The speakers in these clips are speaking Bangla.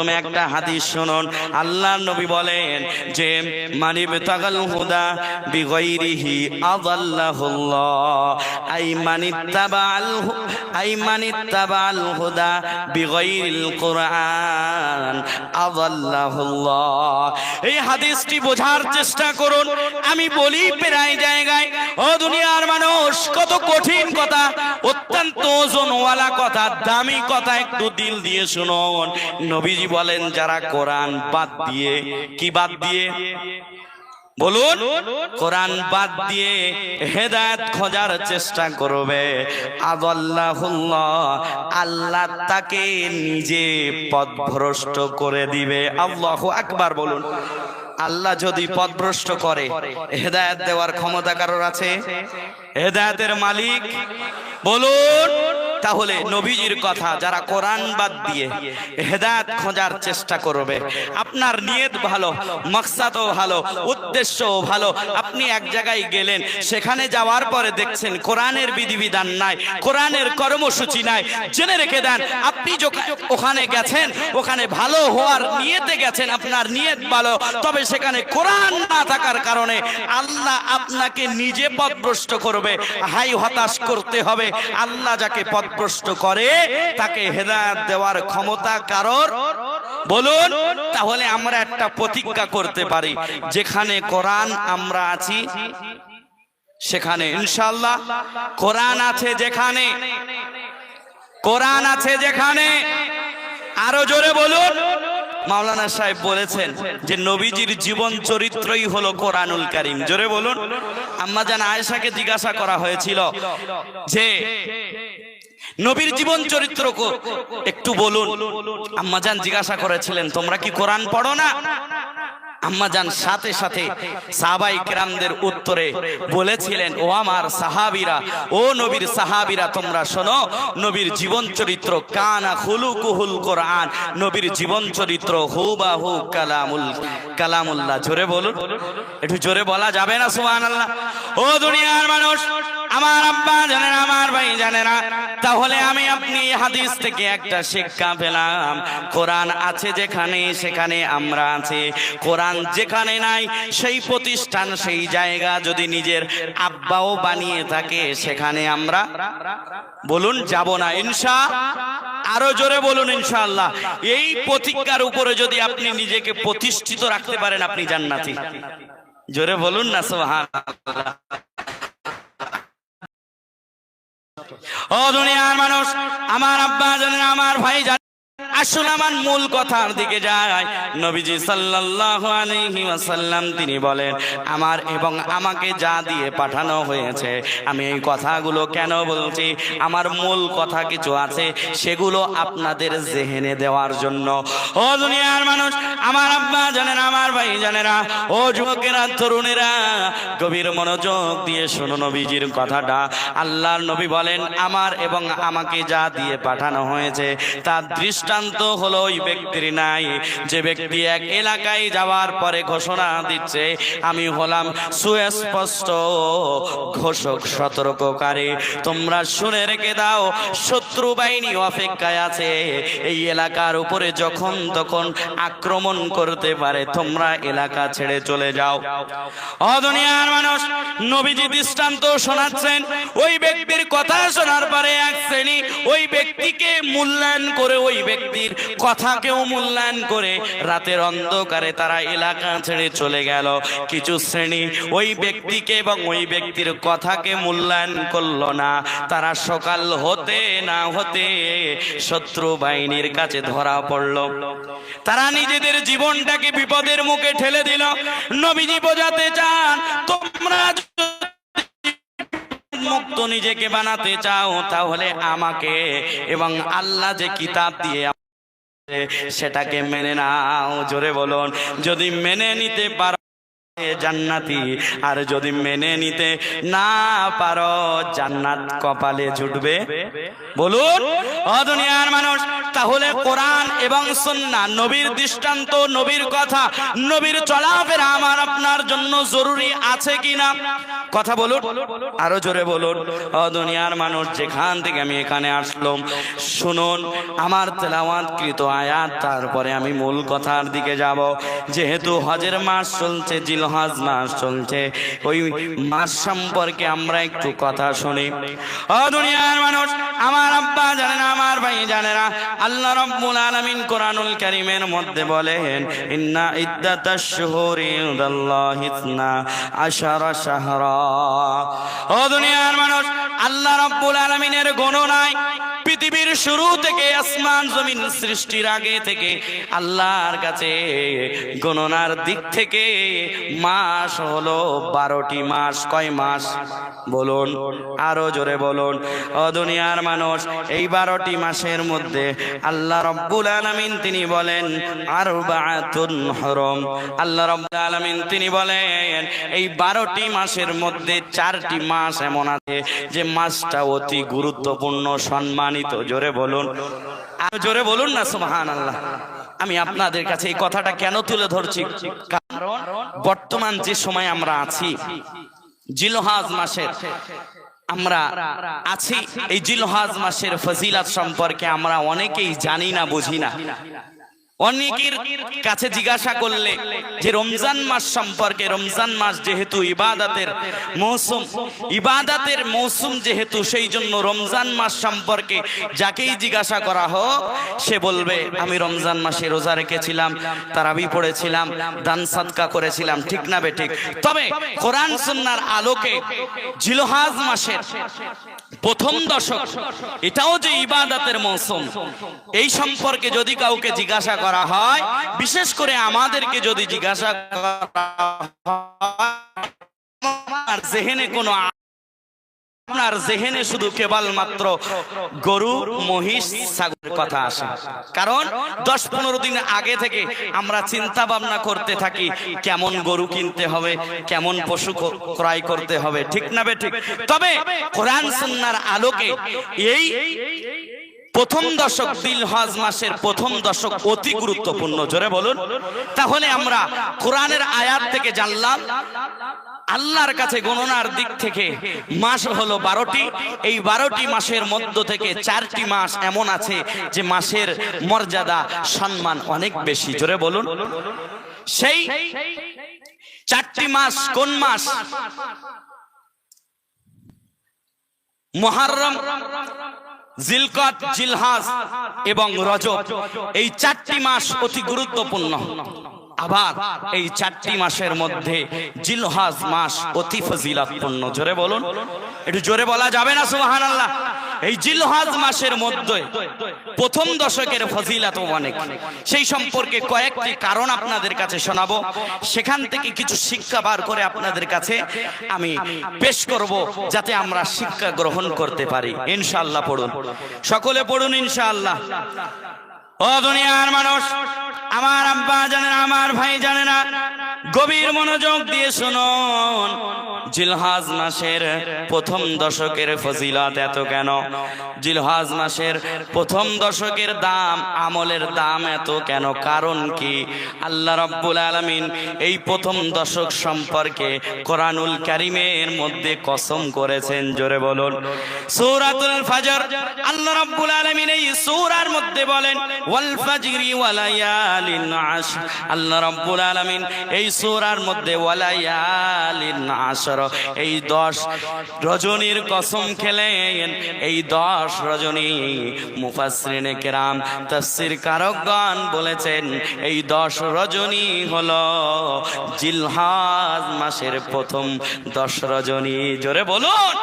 তুমি একটা হাদিস শুনুন। আল্লাহ নবী বলেন যে মানিব তাগাল হুদা বিগাইরিহি আদাল্লাহুল্লাহ। আই মানিত্তাবাল আই মানিত্তাবাল হুদা বিগাইরিল কুরআন আদাল্লাহুল্লাহ। এই হাদিসটি বোঝার চেষ্টা করুন। আমি বলি প্রায় জায়গায় ও দুনিয়ার মানুষ কত কঠিন কথা অত্যন্ত ওজনওয়ালা কথা দামি কথা একটু দিল দিয়ে শুনুন। নবীজি বলেন যারা কোরআন বাদ দিয়ে, কি বাদ দিয়ে? বলুন, কোরআন বাদ দিয়ে হেদায়ত খোঁজার চেষ্টা করবে। আল্লাহ তাকে নিজে পথভ্রষ্ট করে দিবে। আল্লাহ আকবার বলুন। আল্লাহ যদি পথভ্রষ্ট করে, হেদায়ত দেওয়ার ক্ষমতা কারোর আছে? হেদায়তের মালিক? বলুন। তাহলে নবীজির কথা যারা কোরআন বাদ দিয়ে হেদায়েত খোঁজার চেষ্টা করবে, আপনার নিয়ত ভালো, মকসাদও ভালো, উদ্দেশ্যও ভালো। আপনি এক জায়গায় গেলেন, সেখানে যাওয়ার পরে দেখছেন কোরআনের বিধিবিধান নাই, কোরআনের কর্মসূচি নাই। জেনে রেখে দেন, আপনি ওখানে গেছেন, ওখানে ভালো হওয়ার নিয়েতে গেছেন, আপনার নিয়ত ভালো, তবে সেখানে কোরআন না থাকার কারণে আল্লাহ আপনাকে নিজে পথভ্রষ্ট করবে, হাই হতাশ করতে হবে, আল্লাহ যাকে পথভ্রষ্ট করে, তাকে হেদায়েত দেওয়ার ক্ষমতা কারোর? বলুন, তাহলে আমরা একটা প্রতিজ্ঞা করতে পারি। যেখানে কোরআন আমরা আছি, সেখানে ইনশাল্লাহ কোরআন আছে যেখানে, কোরআন আছে যেখানে। আরও জোরে বলুন। মাওলানা সাহেব বলেছেন যে নবীজির জীবন চরিত্রই হলো কোরআনুল কারিম। জোরে বলুন। আম্মা জান আয়েশাকে জিজ্ঞাসা করা হয়েছিল যে নবীর জীবন চরিত্র একটু বলুন। আম্মা জান জিজ্ঞাসা করেছিলেন, তোমরা কি কোরআন পড়ো না? আম্মা জান সাথে সাথে সাহাবাই কেরামদের উত্তরে বলেছিলেন, ও আমার সাহাবিরা, ও নবীর সাহাবিরা, তোমরা শোনো, নবীর জীবন চরিত্র কানা হুলু কুহুল কোরআন। নবীর জীবন চরিত্র হুবাহু কালামুল, কালামুল্লাহ। জোরে বলুন। একটু জোরে বলা যাবে না, সুবহানাল্লাহ। ও দুনিয়ার মানুষ আমার আব্বা জানেন, আমার ভাই জানে না তাহলে আমি আপনি হাদিস থেকে একটা শিক্ষা পেলাম। কোরআন আছে যেখানে, সেখানে আমরা আছি। কোরআন যেখানে নাই, সেই প্রতিষ্ঠান, সেই জায়গা যদি নিজের আব্বাও বানিয়ে থাকে, সেখানে আমরা বলুন যাব না। ইনশা, আরও জোরে বলুন ইনশাআল্লাহ। এই প্রতিজ্ঞার উপরে যদি আপনি নিজেকে প্রতিষ্ঠিত রাখতে পারেন, আপনি জান্নাতি। জোরে বলুন না, সুবহানাল্লাহ। ও দুনিয়ার মানুষ আমার আব্বা জানেন আমার ভাই জানেন। আসুন আমার মূল কথার দিকে যায়। নবীজি সাল্লাল্লাহু আলাইহি ওয়াসাল্লাম তিনি বলেন, আমার এবং আমাকে যা দিয়ে পাঠানো হয়েছে, আমি এই কথাগুলো কেন বলছি? আমার মূল কথা কিছু আছে, সেগুলো আপনাদের জেহেনে দেওয়ার জন্য। ও দুনিয়ার মানুষ, আমার আব্বা জানেন আমার ভাই জানেরা, ও যুবকেরা, তরুণেরা, গভীর মনোযোগ দিয়ে শোনো নবীজির কথাটা। আল্লাহর নবী বলেন, আমার এবং আমাকে যা দিয়ে পাঠানো হয়েছে, তার দৃষ্টান্ত হলো ওই ব্যক্তির নাই। যে ব্যক্তি এক এলাকায় যাওয়ার পরে ঘোষণা দিচ্ছে, আমি হলাম সুস্পষ্ট ঘোষক, সতর্ককারী। তোমরা শুনে রেখে দাও, শত্রু বাহিনী অপেক্ষায় আছে। এই এলাকার উপরে যখন তখন আক্রমণ করতে পারে, তোমরা এলাকা ছেড়ে চলে যাও। অদুনিয়ার মানুষ, নবীজি দৃষ্টান্ত শোনাচ্ছেন, ওই ব্যক্তির কথা শোনার পরে এক শ্রেণি ওই ব্যক্তিকে মূল্যায়ন করে ওই ব্যক্তির কথাকেও মূল্যায়ন করে রাতের অন্ধকারে তারা এলাকা ছেড়ে চলে গেল। কিছু শ্রেণি ওই ব্যক্তিকে এবং ওই ব্যক্তির কথাকে মূল্যায়ন করল না। তারা সকাল হতে না হতে শত্রু বাহিনীর কাছে ধরা পড়ল। তারা নিজেদের জীবনটাকে বিপদের মুখে ঠেলে দিল। নবীজি বোঝাতে চান মুক্ত নিজেকে বানাতে চাও, তাহলে আমাকে এবং আল্লাহ যে কিতাব দিয়ে সেটাকে মেনে নাও। জোরে বলুন, যদি মেনে নিতে পারো জান্নাতি। আর যদি মেনে নিতে না পারো, জান্নাত কপালে জুটবে। বলুন দুনিয়ার মানুষ, তাহলে কোরআন এবং সুন্নাহ, নবীর দৃষ্টান্ত, নবীর কথা, নবীর চলাফেরা আমার আপনার জন্য জরুরি আছে কিনা? কথা বলুন, আরও জোরে বলুন। দুনিয়ার মানুষ, যেখান থেকে আমি এখানে আসলাম, শুনুন, আমার তেলাওয়াত কৃত আয়াত, তারপরে আমি মূল কথার দিকে যাব। যেহেতু হজের মাস চলছে জিলহজ মাস চলছে। ওই মাস সম্পর্কে আমরা একটু কথা শুনি। ও দুনিয়ার মানুষ, আমার আব্বা জানে না, আমার ভাই জানে না। আল্লাহ রাব্বুল আলামিন কোরআনুল কারীমের মধ্যে বলেন, ইন্না ইদ্দাতাশ শুহুরি ইনদাল্লাহি ইসনা আশারা শাহরা। ও দুনিয়ার মানুষ, আল্লাহ রাব্বুল আলামিনের গণনায় পৃথিবীর শুরু থেকে আসমান জমিন সৃষ্টির আগে থেকে আল্লাহর কাছে গণনার দিক থেকে মাস হলো বারোটি মাস। কয় মাস? বলুন, আরও জোরে বলুন। দুনিয়ার মানুষ, এই বারোটি মাসের মধ্যে আল্লাহ রব্বুল আলামিন তিনি বলেন আর হরম। আল্লাহ রব্বুল আলামিন তিনি বলেন, এই বারোটি মাসের মধ্যে চারটি মাস এমন আছে যে মাসটা অতি গুরুত্বপূর্ণ সম্মানিত, জোরে বলুন। জোরে বলুন না সুবহান আল্লাহ আমি আপনাদের কাছে এই কথাটা কেন তুলে ধরছি? কারণ বর্তমান যে সময় আমরা আছি, জিলহাজ মাসের আমরা আছি। এই জিলহাজ মাসের ফজিলাত সম্পর্কে আমরা অনেকেই জানি না, বুঝি না। অনেকের কাছে জিজ্ঞাসা করলে যে রমজান মাস সম্পর্কে, রমজান মাস যেহেতু ইবাদাতের মৌসুম ইবাদাতের মৌসুম যেহেতু সেই জন্য রমজান মাস সম্পর্কে যাকেই জিজ্ঞাসা করা হোক, সে বলবে, আমি রমজান মাসে রোজা রেখেছিলাম, তারাবি পড়েছিলাম, দান সাদকা করেছিলাম। ঠিক না বে ঠিক? তবে কোরআন সুন্নার আলোকে জিলহাজ মাসের প্রথম দশক, এটাও যে ইবাদাতের মৌসুম। এই সম্পর্কে যদি কাউকে জিজ্ঞাসা করা হয়, বিশেষ করে আমাদেরকে যদি জিজ্ঞাসা করা হয় জেহেনে কোনো আপনার জেহেনে শুধু কেবল মাত্র গরু, মহিষ, ছাগলের কথা আসে। কারণ দশ পনেরো দিন আগে থেকে আমরা চিন্তা ভাবনা করতে থাকি, কেমন গরু কিনতে হবে, কেমন পশু ক্রয় করতে হবে, ঠিক না বে ঠিক? তবে কোরআন সুন্নার আলোকে এই প্রথম দশক দিল হজ মাসের প্রথম দশক অতি গুরুত্বপূর্ণ। জোরে বলুন। তাহলে আমরা কোরআনের আয়াত থেকে জানলাম আল্লাহর কাছে গণনার দিক থেকে মাস হলো বারোটি। এই বারোটি মাসের মধ্য থেকে চারটি মাস এমন আছে যে মাসের মর্যাদা, সম্মান অনেক বেশি। জোরে বলুন। সেই চারটি মাস কোন মাস? মহারম, জিলকত, জিলহাজ এবং রজব। এই চারটি মাস অতি গুরুত্বপূর্ণ। আবার এই চারটি মাসের মধ্যে জিলহাজ মাস অতি ফজিলাতপূর্ণ। জোরে বলুন। একটু জোরে বলা যাবে না সুবহান আল্লাহ এই জিলহাজ মাসের মধ্যে প্রথম দশকের ফজিলাত অনেক। সেই সম্পর্কে কয়েকটি কারণ আপনাদের কাছে শোনাবো। সেখান থেকে কিছু শিক্ষা বার করে আপনাদের কাছে আমি পেশ করব, যাতে আমরা শিক্ষা গ্রহণ করতে পারি। ইনশাআল্লাহ পড়ুন। সকলে পড়ুন ইনশাআল্লাহ। ও দুনিয়ার মানুষ আমার আব্বা জানে না আমার ভাই জানে না গভীর মনোযোগ দিয়ে শুনুন। জিলহাজ মাসের প্রথম দশকের ফজিলত এত কেন? জিলহাজ মাসের প্রথম দশকের দাম, আমলের দাম এত কেন? কারণ কি? আল্লাহ রাব্বুল আলামিন এই প্রথম দশক সম্পর্কে কোরআনুল কারিমের মধ্যে কসম করেছেন, জোরে বলুন। সূরাতুল ফাজর, আল্লাহ রাব্বুল আলামিন এই সূরার মধ্যে বলেন, ওয়াল ফাজরি ওয়ালায়ালিন আশ আল্লাহ রাব্বুল আলামিন এই সূরার মধ্যে এই 10 রজনীর কসম খেলেন। এই 10 রজনী মুফাসসিরিনে কেরাম, তাফসীর কারকগণ বলেছেন, এই 10 রজনী হলো জিলহাজ মাসের প্রথম 10 রজনী। জোরে বলুন।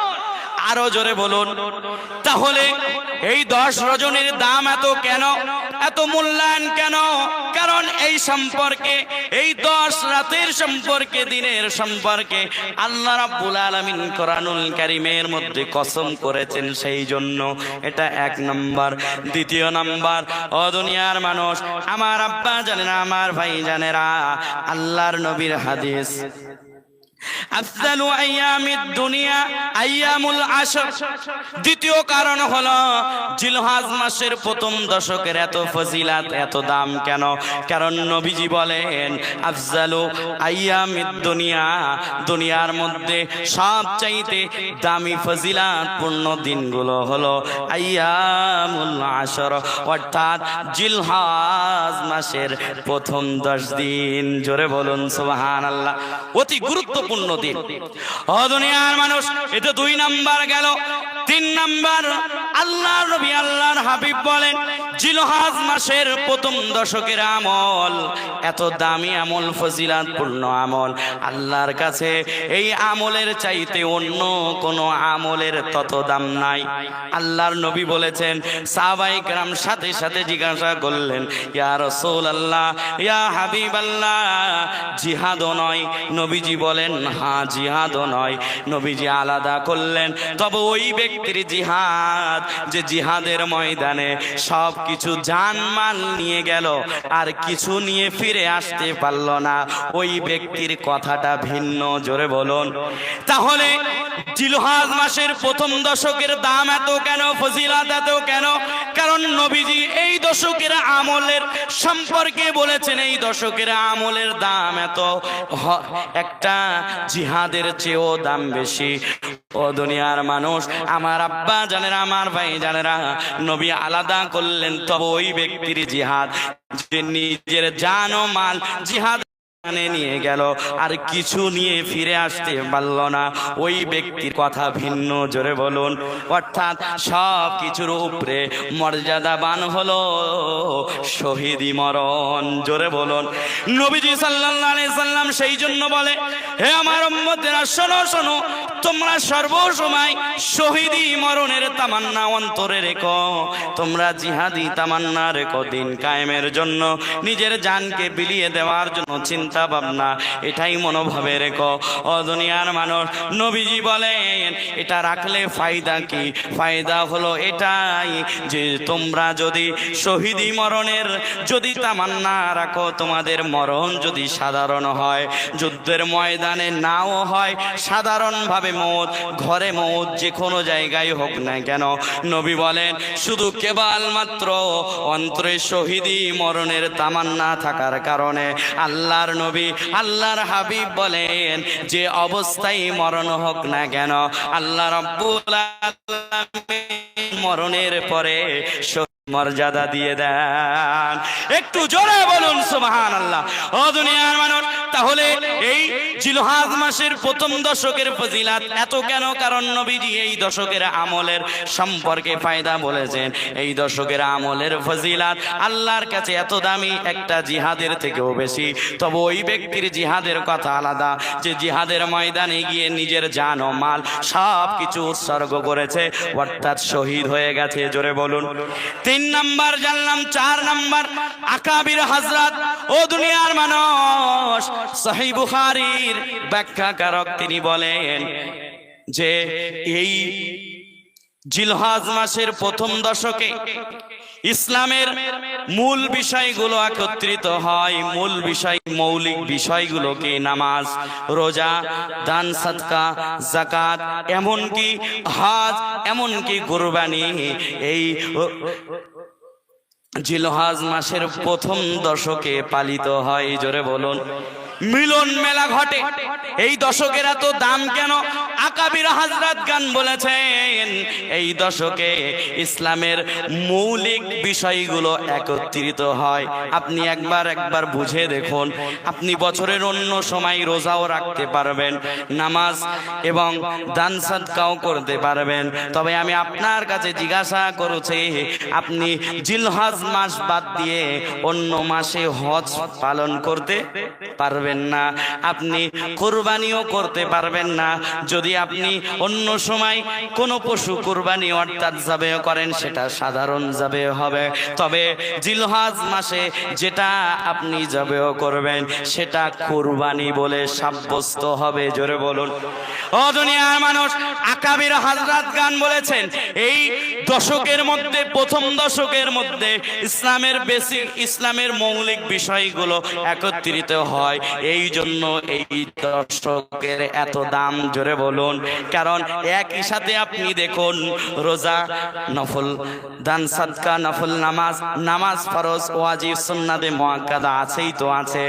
আরও জোরে বলুন। তাহলে এই দশ রজনীর দাম এত কেন? এত মূল্যায়ন কেন? কারণ এই সম্পর্কে, এই দশ রাতের সম্পর্কে, দিনের সম্পর্কে আল্লাহ রাব্বুল আলামিন কোরআনুল কারীমের মধ্যে কসম করেছেন সেই জন্য। এটা এক নম্বর। দ্বিতীয় নম্বর, ও দুনিয়ার মানুষ, আমার আব্বা জানেনা আমার ভাই জানেরা, আল্লাহর নবীর হাদিস। আফজালু আইয়ামিদ দুনিয়া আইয়ামুল আশর। দ্বিতীয় কারণ হলো, জিলহাজ মাসের প্রথম দশকের এত ফজিলাত, এত দাম কেন? কারণ নবীজি বলেন, আফজালু আইয়ামিদ দুনিয়া, দুনিয়ার মধ্যে সবচাইতে দামি ফজিলাত পূর্ণ দিনগুলো হলো আইয়ামুল আশর, অর্থাৎ জিলহাজ মাসের প্রথম দশ দিন। জোরে বলুন, সুবহানাল্লাহ। অতি গুরুত্বপূর্ণ দিন। ও দুনিয়ার মানুষ এটা দুই নাম্বার গেল। তিন নাম্বার আল্লাহ নবী আল্লাহর হাবিব বলেন জিলহাজ মাসের প্রথম দশকের আমল এত দামি আমল ফজিলাত পূর্ণ আমল আল্লাহর কাছে এই আমলের চাইতে অন্য কোনো আমলের তত দাম নাই আল্লাহর নবী বলেছেন সাহাবাই کرام সাথে সাথে জিজ্ঞাসা করলেন ইয়া রাসূল আল্লাহ ইয়া হাবিব আল্লাহ জিহাদও নয় নবীজি বলেন হ্যাঁ জিহাদও নয় নবীজি আলাদা করলেন তবে ওই ব্যক্তির জিহাদ, যে জিহাদের ময়দানে সব কিছু জানমাল নিয়ে গেল, আর কিছু নিয়ে ফিরে আসতে পারল না। ওই ব্যক্তির কথাটা ভিন্ন, জোরে বলুন। তাহলে জিলহাজ মাসের প্রথম দশকের দাম এত কেন, ফজিলাত এত কেন? কারণ নবীজি এই দশকের আমলের সম্পর্কে বলেছেন, এই দশকের আমলের দাম এত। একটা জিহাদের চেয়েও দাম বেশি। ও দুনিয়ার মানুষ, আমার আব্বা জানেরা, আমার ভাই জানেরা, নবী আলাদা করলেন তবে ওই ব্যক্তির জিহাদ। যে নিজের জান ও মাল জিহাদ এখানে নিয়ে গেল। আর কিছু নিয়ে ফিরে আসতে পারল না। ওই ব্যক্তির কথা ভিন্ন জোরে বলুন। অর্থাৎ সব কিছুর উপরে মর্যাদাবান হলো। শহীদি মরণ, জোরে বলুন। নবীজি সাল্লাম সেই জন্য বলে, হে আমার শোনো শোনো। তোমরা সর্বসময় শহীদি মরণের তামান্না অন্তরে রেখো। তোমরা জিহাদি তামান্না রেখো দিন কায়েমের জন্য। নিজের জানকে বিলিয়ে দেওয়ার জন্য চিন্তা ভাবনা, এটাই মনোভাবে রেখো। ও দুনিয়ার মানুষ, নবীজি বলেন, এটা রাখলে ফায়দা কি? ফায়দা হলো এটাই যে তোমরা যদি শহীদি মরণের যদি তামান্না রাখো, তোমাদের মরণ যদি সাধারণ হয়, যুদ্ধের ময়দানে নাও হয়, সাধারণভাবে মত, ঘরে মত যে কোনো জায়গায় হোক না কেন। নবী বলেন, শুধু কেবল মাত্র অন্তরে শহীদি মরণের তামান্না থাকার কারণে আল্লাহর নবী, আল্লাহর হাবিব বলেন, যে অবস্থায় মরণ হোক না কেন, আল্লাহ রব্বুল আলামিন মরণের পরে মর্যাদা দিয়ে দেন। একটু জোরে বলুন সুবহান আল্লাহ ও দুনিয়ার মানুষ, তাহলে এই জিলহাজ মাসের প্রথম দশকের ফজিলাত এত কেন? কারণ নবীজি এই দশকের আমলের সম্পর্কে ফায়দা বলেছেন। এই দশকের আমলের ফজিলাত আল্লাহর কাছে এত দামি, একটা জিহাদের থেকেও বেশি। তবে ওই ব্যক্তির জিহাদের কথা আলাদা, যে জিহাদের ময়দানে গিয়ে নিজের জান ও মাল সব কিছু উৎসর্গ করেছে, অর্থাৎ শহীদ হয়ে গেছে। জোরে বলুন। তিন নাম্বার, জানলাম চার নাম্বার, আকাবির হজরত ও দুনিয়ার মানুষ। সহি বুখারীর ব্যাখ্যাকারক তিনি বলেন যে এই জিলহাজ মাসের প্রথম দশকে ইসলামের মূল বিষয়গুলো একত্রিত হয়, মূল বিষয়, মৌলিক বিষয়গুলোকে নামাজ, রোজা, দান সৎকা জাকাত এমনকি হাজ, এমনকি কোরবানি। এই জিলহাজ মাসের প্রথম দশকে পালিত হয়, জোরে বলুন। মিলন মেলা ঘটে। এই দশকের এত দাম কেন? আকাবির হাজরাত গান বলেছেন। এই দশকে ইসলামের মৌলিক বিষয়গুলো একত্রিত হয়। আপনি একবার একবার বুঝে দেখুন। আপনি বছরের অন্য সময় রোজাও রাখতে পারবেন, নামাজ এবং দান সাদকাও করতে পারবেন। তবে আমি আপনার কাছে জিজ্ঞাসা করছি, আপনি জিলহজ মাস বাদ দিয়ে অন্য মাসে হজ পালন করতে পারবেন? পারবেন না। আপনি কোরবানিও করতে পারবেন না। যদি আপনি অন্য সময় কোনো পশু কোরবানি অর্থাৎ যাবে করেন, সেটা সাধারণ যাবে হবে। তবে জিলহাজ মাসে যেটা আপনি যাবেও করবেন, সেটা কোরবানি বলে সাব্যস্ত হবে। জোরে বলুন। ও দুনিয়ার মানুষ, আকাবির হাজরাত গান বলেছেন, এই দশকের মধ্যে, প্রথম দশকের মধ্যে ইসলামের বেসিক ইসলামের মৌলিক বিষয়গুলো একত্রিত হয়। এই জন্য এই দশকের এত দাম, জোরে বলুন। কারণ একই সাথে আপনি দেখুন, রোজা নফল, দান, সাদকা, নফল, নামাজ নামাজ ফরজ, ওয়াজিব, সুন্নাতে মুআক্কাদা আছেই তো আছে।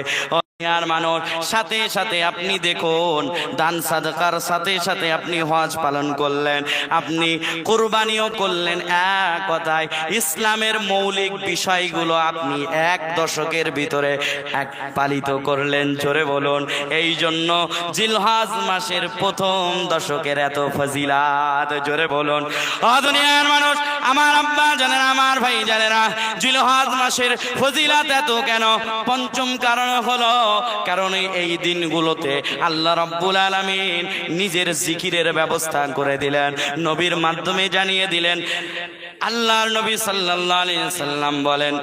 মানুষ, সাথে সাথে আপনি দেখুন, দান সাদকার সাথে সাথে আপনি হজ পালন করলেন, আপনি কোরবানিও করলেন। এক কথায়, ইসলামের মৌলিক বিষয়গুলো আপনি এক দশকের ভিতরে এক পালিত করলেন, জোরে বলুন। এই জন্য জিলহাজ মাসের প্রথম দশকের এত ফজিলাত, জোরে বলুন। দুনিয়ার মানুষ, আমার আব্বা জানেন, আমার ভাই জানেনা জিলহাজ মাসের ফজিলাত এত কেন? পঞ্চম কারণ হলো কারণ এই দিনগুলোতে আল্লাহ রাব্বুল আলামিন নিজের জিকিরের ব্যবস্থা করে দিলেন, নবীর মাধ্যমে জানিয়ে দিলেন। আল্লাহর নবী সাল্লাল্লাহু আলাইহি সাল্লাম বলেন,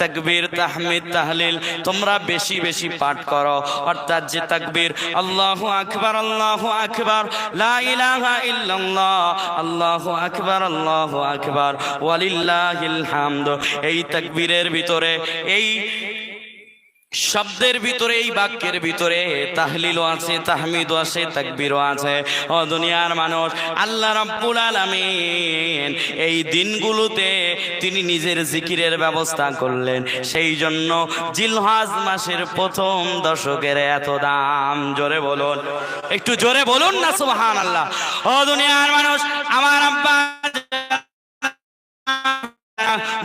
তাকবীর, তাহমিদ, তাহলিল তোমরা বেশি বেশি পাঠ করো। অর্থাৎ যে তাকবীর, আল্লাহু আকবার আল্লাহু আকবার, লা ইলাহা আল্লাহু আল্লাহু হামদ। এই তাকবীরের ভিতরে এই শব্দের ভিতরে, এই বাক্যের ভিতরে তাহলিলও আছে, তাহমিদও আছে, তাকবীরও আছে। ও দুনিয়ার মানুষ, আল্লাহ রাব্বুল আলামিন এই দিনগুলোতে তিনি নিজের জিকিরের ব্যবস্থা করলেন। সেই জন্য জিলহাজ মাসের প্রথম দশকের এত দাম, জোরে বলুন। একটু জোরে বলুন না, সুবহানাল্লাহ। ও দুনিয়ার মানুষ, আমার আব্বা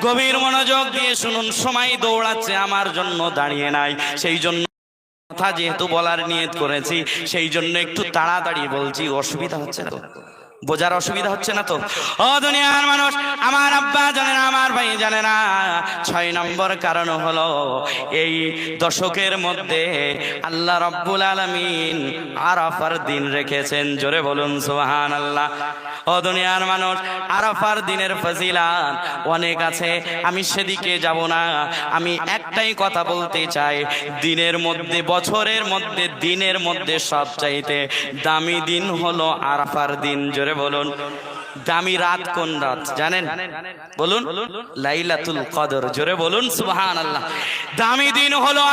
গভীর মনোযোগ দিয়ে শুনুন, সময় দৌড়াচ্ছে, আমার জন্য দাঁড়িয়ে নাই। সেই জন্য কথা যেহেতু বলার নিয়ত করেছি, সেই জন্য একটু তাড়াতাড়ি বলছি, অসুবিধা হচ্ছে না বোঝার অসুবিধা হচ্ছে না তো? ও দুনিয়ার মানুষ, আমার আব্বা জানে না, আমার ভাই জানে না। ছয় নম্বর কারণ হলো, এই দশকের মধ্যে আল্লাহ রব্বুল আলমিন আরাফার দিন রেখেছেন। জোরে বলুন সুহান আল্লাহ ও দুনিয়ার মানুষ, আরাফার দিনের ফজিলাত অনেক আছে, আমি সেদিকে যাব না। আমি একটাই কথা বলতে চাই, দিনের মধ্যে, বছরের মধ্যে, দিনের মধ্যে সব চাইতে দামি দিন হলো আরাফার দিন। জোরে বলুন। দামি রাত কোন রাত? জানেন? বলুন। লাইলাতুল কদর। জোরে বলুন সুবহান আল্লাহ দামি দিন হলো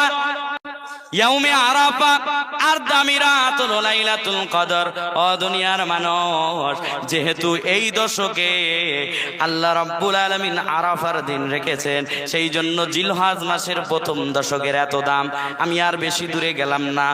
আর দামি রাত লাইলাতুল কদর। ও দুনিয়ার মানুষ, যেহেতু এই দশকে আল্লাহ রাব্বুল আরাফার দিন রেখেছেন, সেই জন্য জিলহাজ মাসের প্রথম দশকের এত দাম। আমি আর বেশি দূরে গেলাম না।